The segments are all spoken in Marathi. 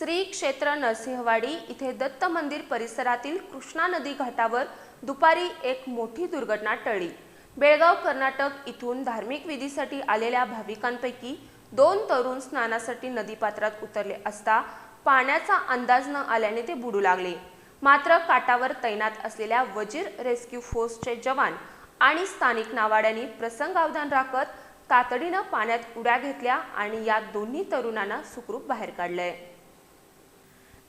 श्री क्षेत्र नरसिंहवाडी इथे दत्त मंदिर परिसरातील कृष्णा नदी घाटावर दुपारी एक मोठी दुर्घटना टळली. बेळगाव कर्नाटक इथून धार्मिक विधीसाठी आलेल्या भाविकांपैकी दोन तरुण स्नानासाठी नदीपात्रात उतरले असता पाण्याचा अंदाज न आल्याने ते बुडू लागले. मात्र काटावर तैनात असलेल्या वजीर रेस्क्यू फोर्सचे जवान आणि स्थानिक नावाड्यांनी प्रसंगावधान राखत तातडीनं पाण्यात उड्या घेतल्या आणि या दोन्ही तरुणांना सुखरूप बाहेर काढलंय.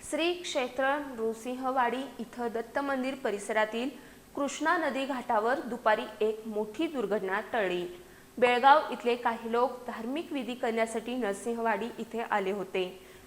श्री क्षेत्र नृसिंहवाडी इथं दत्त मंदिर परिसरातील कृष्णा नदी घाटावर दुपारी एक मोठी दुर्घटना टळली. बेळगाव इथले काही लोक धार्मिक विधी करण्यासाठी नरसिंहवाडी इथे आले होते.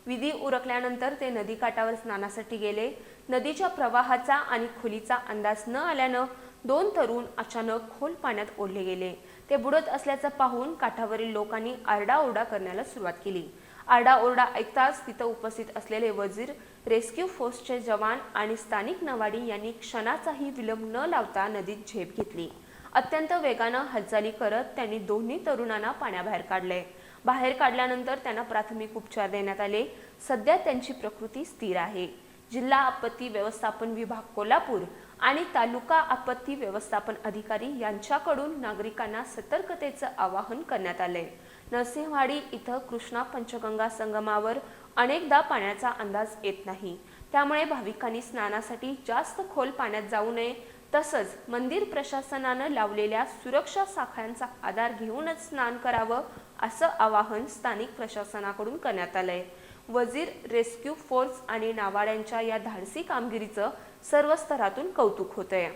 विधी उरकल्यानंतर ते नदीकाठावर स्नानासाठी गेले. नदीच्या प्रवाहाचा आणि खोलीचा अंदाज न आल्यानं दोन तरुण अचानक खोल पाण्यात ओढले गेले. ते बुडत असल्याचं पाहून काठावरील लोकांनी आरडाओरडा करण्याला सुरुवात केली. आरडाओरडा ऐकताच तिथं उपस्थित असलेले वजीर रेस्क्यू फोर्सचे जवान आणि स्थानिक नवाडी यांनी क्षणाचाही विलंब न लावता नदीत झेप घेतली. अत्यंत वेगानं हालचाली करत त्यांनी दोन्ही तरुणांना पाण्याबाहेर काढले. बाहेर काढल्यानंतर त्यांना प्राथमिक उपचार देण्यात आले. सध्या त्यांची प्रकृती स्थिर आहे. जिल्हा आपत्ती व्यवस्थापन विभाग कोल्हापूर आणि तालुका आपत्ती व्यवस्थापन अधिकारी यांच्याकडून नागरिकांना सतर्कतेचं आवाहन करण्यात आलंय. नरसिंहवाडी इथं कृष्णा पंचगंगा संगमावर अनेकदा पाण्याचा अंदाज येत नाही. त्यामुळे भाविकांनी स्नानासाठी जास्त खोल पाण्यात जाऊ नये. तसंच मंदिर प्रशासनानं लावलेल्या सुरक्षा साखळ्यांचा आधार घेऊनच स्नान करावं असं आवाहन स्थानिक प्रशासनाकडून करण्यात आलंय. वजीर रेस्क्यू फोर्स आणि नावाड्यांच्या या धाडसी कामगिरीचं सर्व स्तरातून कौतुक होतंय.